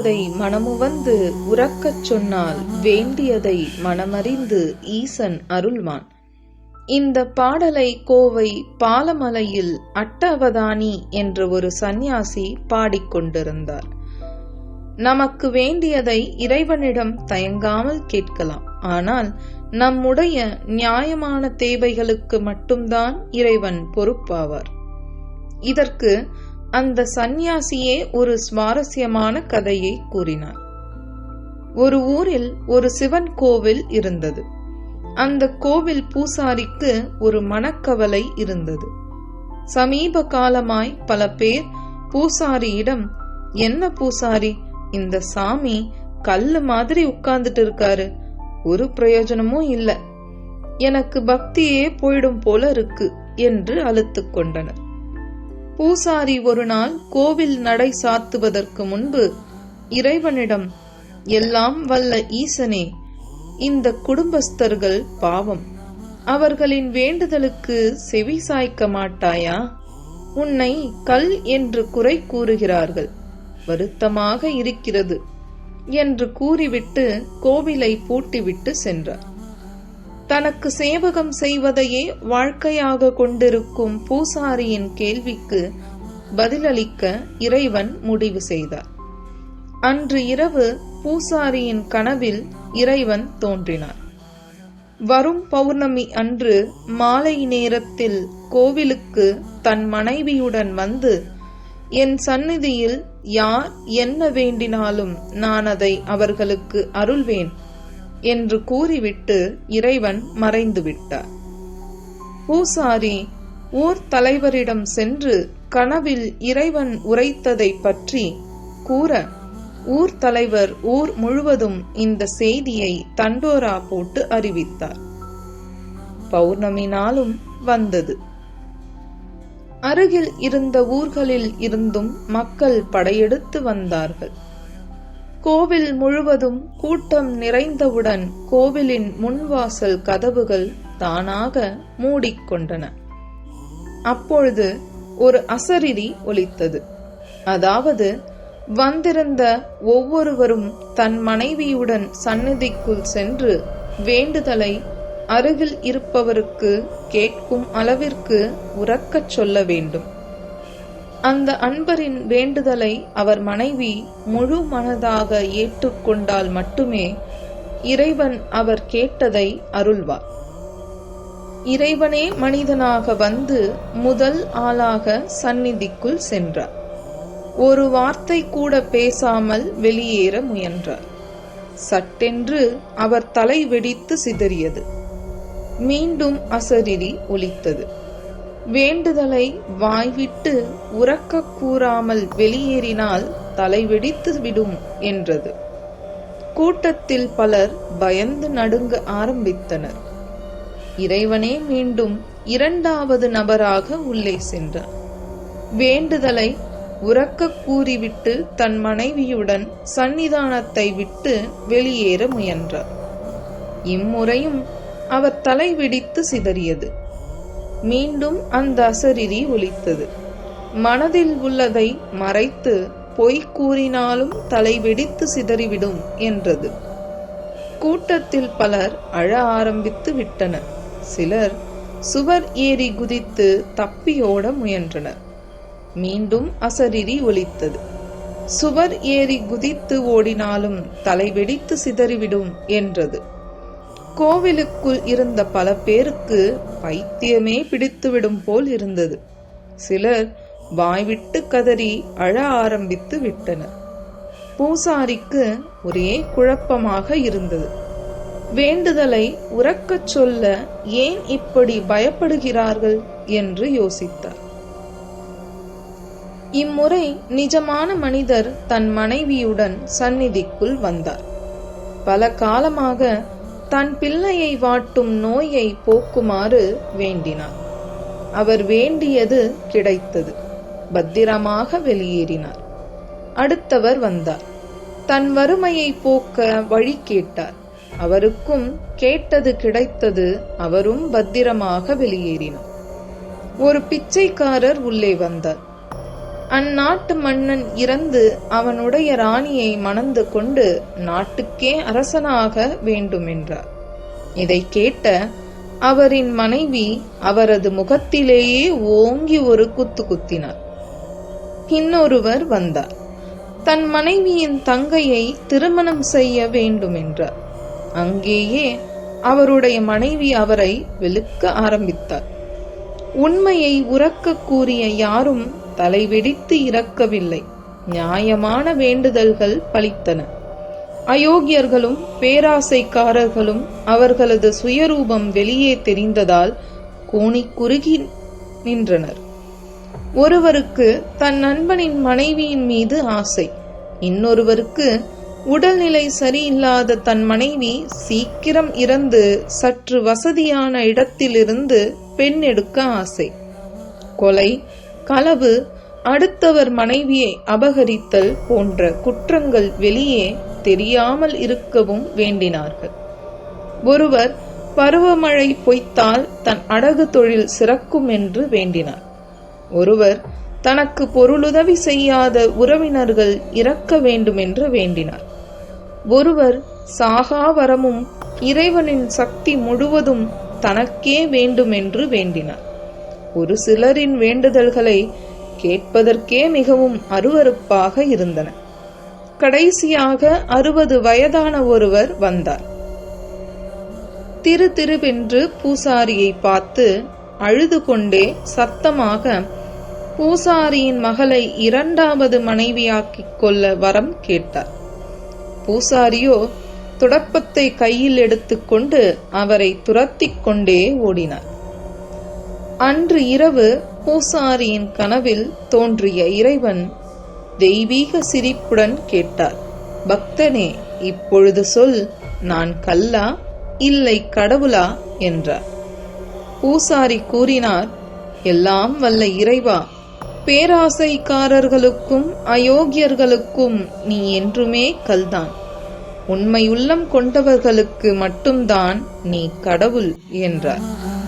கேட்பதை மனமுவந்து உறக்கச் சொன்னால் வேண்டியதை மனமறிந்து ஈசன் அருள்வான். இந்த பாடலை கோவை பாலமலையில் அட்டவதானி என்ற ஒரு சந்நியாசி பாடிக்கொண்டிருந்தார் நமக்கு வேண்டியதை இறைவனிடம் தயங்காமல் கேட்கலாம். ஆனால் நம்முடைய நியாயமான தேவைகளுக்கு மட்டும்தான் இறைவன் பொறுப்பாவார். இதற்கு அந்த சந்நியாசியே ஒரு சுவாரஸ்யமான கதையை கூறினார். ஒரு ஊரில் ஒரு சிவன் கோவில் இருந்தது. அந்த கோவில் பூசாரிக்கு ஒரு மனக்கவலை இருந்தது. சமீப காலமாய் பல பேர் பூசாரியிடம் என்ன பூசாரி இந்த சாமி கல்லு மாதிரி உட்கார்ந்துட்டு இருக்காரு ஒரு பிரயோஜனமும் இல்ல. எனக்கு பக்தியே போயிடும் போல இருக்கு என்று அழுத்து கொண்டனர். பூசாரி ஒரு நாள் கோவில் நடை சாத்துவதற்கு முன்பு இறைவனிடம் எல்லாம் வல்ல ஈசனே இந்த குடும்பஸ்தர்கள் பாவம். அவர்களின் வேண்டுதலுக்கு செவி சாய்க்க மாட்டாயா? உன்னை கல் என்று குறை கூறுகிறார்கள். வருத்தமாக இருக்கிறது என்று கூறிவிட்டு கோவிலை பூட்டிவிட்டு சென்றார். தனக்கு சேவகம் செய்வதையே வாழ்க்கையாக கொண்டிருக்கும் பூசாரியின் கேள்விக்கு பதிலளிக்க இறைவன் முடிவு செய்தார். அன்று இரவு பூசாரியின் கனவில் இறைவன் தோன்றினார். வரும் பௌர்ணமி அன்று மாலை நேரத்தில் கோவிலுக்கு தன் மனைவியுடன் வந்து என் சந்நிதியில் யார் என்ன வேண்டினாலும் நான் அதை அவர்களுக்கு அருள்வேன். என்று கூறிவிட்டு இறைவன் மறைந்து விட்டார் பூசாரி ஊர் தலைவரிடம் சென்று கனவில் இறைவன் உரைத்ததை பற்றி கூற ஊர் தலைவர் ஊர் முழுவதும் இந்த செய்தியை தண்டோரா போட்டு அறிவித்தார். பௌர்ணமி நாளும் வந்தது. அருகில் இருந்த ஊர்களில் இருந்தும் மக்கள் படையெடுத்து வந்தார்கள். கோவில் முழுவதும் கூட்டம் நிறைந்தவுடன் கோவிலின் முன்வாசல் கதவுகள் தானாக மூடிக்கொண்டன. அப்பொழுது ஒரு அசரிரி ஒலித்தது. அதாவது வந்திருந்த ஒவ்வொருவரும் தன் மனைவியுடன் சந்நிதிக்குள் சென்று வேண்டுதலை அருகில் இருப்பவருக்கு கேட்கும் அளவிற்கு உறக்கச் சொல்ல வேண்டும். அந்த அன்பரின் வேண்டுதலை அவர் மனைவி முழு மனதாக ஏற்றுக்கொண்டால் மட்டுமே இறைவன் அவர் கேட்டதை அருள்வார். இறைவனே மனிதனாக வந்து முதல் ஆளாக சந்நிதிக்குள் சென்றார். ஒரு வார்த்தை கூட பேசாமல் வெளியேற முயன்றார். சட்டென்று அவர் தலை வெடித்து சிதறியது. மீண்டும் அசரிரி ஒலித்தது. வேண்டுதலை வாய்விட்டு உறக்க கூறாமல் வெளியேறினால் தலை வெடித்து விடும் என்றது. கூட்டத்தில் பலர் பயந்து நடுங்க ஆரம்பித்தனர். இறைவனே மீண்டும் இரண்டாவது நபராக உள்ளே சென்றார். வேண்டுதலை உறக்க கூறிவிட்டு தன் மனைவியுடன் சன்னிதானத்தை விட்டு வெளியேற முயன்றார். இம்முறையும் அவர் தலை வெடித்து சிதறியது. மீண்டும் அந்த அசரிரி ஒலித்தது. மனதில் உள்ளதை மறைத்து பொய் கூறினாலும் தலை வெடித்து சிதறிவிடும் என்றது. கூட்டத்தில் பலர் அழ ஆரம்பித்து விட்டனர். சிலர் சுவர் ஏறி குதித்து தப்பியோட முயன்றனர். மீண்டும் அசரிரி ஒலித்தது. சுவர் ஏறி குதித்து ஓடினாலும் தலை வெடித்து சிதறிவிடும் என்றது. கோவிலுக்குள் இருந்த பல பேருக்கு பைத்தியமே பிடித்துவிடும் போல் இருந்தது. சிலர் வாய்விட்டு கதறி அழ ஆரம்பித்து விட்டனர். பூசாரிக்கு ஒரே குழப்பமாக இருந்தது. வேண்டுதலை உறக்கச் சொல்ல ஏன் இப்படி பயப்படுகிறார்கள் என்று யோசித்தார். இம்முறை நிஜமான மனிதர் தன் மனைவியுடன் சந்நிதிக்குள் வந்தார். பல காலமாக தன் பிள்ளையை வாட்டும் நோயை போக்குமாறு வேண்டினார் அவர் வேண்டியது கிடைத்தது. பத்திரமாக வெளியேறினார். அடுத்தவர் வந்தார். தன் வறுமையை போக்க வழி கேட்டார். அவருக்கும் கேட்டது கிடைத்தது அவரும் பத்திரமாக வெளியேறினார். ஒரு பிச்சைக்காரர் உள்ளே வந்தார். அந்நாட்டு மன்னன் இறந்து அவனுடைய ராணியை மணந்து கொண்டு நாட்டுக்கே அரசனாக வேண்டுமென்றார். இதை கேட்ட அவரின் மனைவி அவரது முகத்திலேயே ஓங்கி ஒரு குத்து குத்தினார். இன்னொருவர் வந்தார். தன் மனைவியின் தங்கையை திருமணம் செய்ய வேண்டுமென்றார். அங்கேயே அவருடைய மனைவி அவரை வெளுக்க ஆரம்பித்தார். உண்மையை உறக்க கூறிய யாரும் தலைவெடித்து இறக்கவில்லை. நியாயமான வேண்டுதல்கள் பலித்தன. அயோக்கியர்களும் பேராசைக்காரர்களும் அவர்களது சுயரூபம் வெளியே தெரிந்ததால் கூனி குறுகி நின்றனர். ஒருவருக்கு தன் நண்பனின் மனைவியின் மீது ஆசை இன்னொருவருக்கு உடல்நிலை சரியில்லாத தன் மனைவி சீக்கிரம் இறந்து சற்று வசதியான இடத்திலிருந்து பெண் எடுக்க ஆசை. கொலை களவு அடுத்தவர் மனைவியை அபகரித்தல் போன்ற குற்றங்கள் வெளியே தெரியாமல் இருக்கவும் வேண்டினார்கள். ஒருவர் பருவமழை பொய்த்தால் தன் அடகு தொழில் சிறக்கும் என்று வேண்டினார். ஒருவர் தனக்கு பொருளுதவி செய்யாத உறவினர்கள் இறக்க வேண்டுமென்று வேண்டினார். ஒருவர் சாகா வரமும் இறைவனின் சக்தி முழுவதும் தனக்கே வேண்டுமென்று வேண்டினார். ஒரு சிலரின் வேண்டுதல்களை கேட்பதற்கே மிகவும் அருவருப்பாக இருந்தன. கடைசியாக அறுபது வயதான ஒருவர் வந்தார். திரு திருவென்று பூசாரியை பார்த்து அழுது கொண்டே சத்தமாக பூசாரியின் மகளை இரண்டாவது மனைவியாக்கிக் கொள்ள வரம் கேட்டார். பூசாரியோ துடப்பத்தை கையில் எடுத்துக்கொண்டு அவரை துரத்திக் கொண்டே ஓடினார். அன்று இரவு பூசாரியின் கனவில் தோன்றிய இறைவன் தெய்வீக சிரிப்புடன் கேட்டார். பக்தனே இப்பொழுது சொல் நான் கல்லா இல்லை கடவுளா? என்றார். பூசாரி கூறினார் எல்லாம் வல்ல இறைவா பேராசைக்காரர்களுக்கும் அயோக்கியர்களுக்கும் நீ என்றுமே கல்தான். உண்மையுள்ளம் கொண்டவர்களுக்கு மட்டும்தான் நீ கடவுள் என்றார்.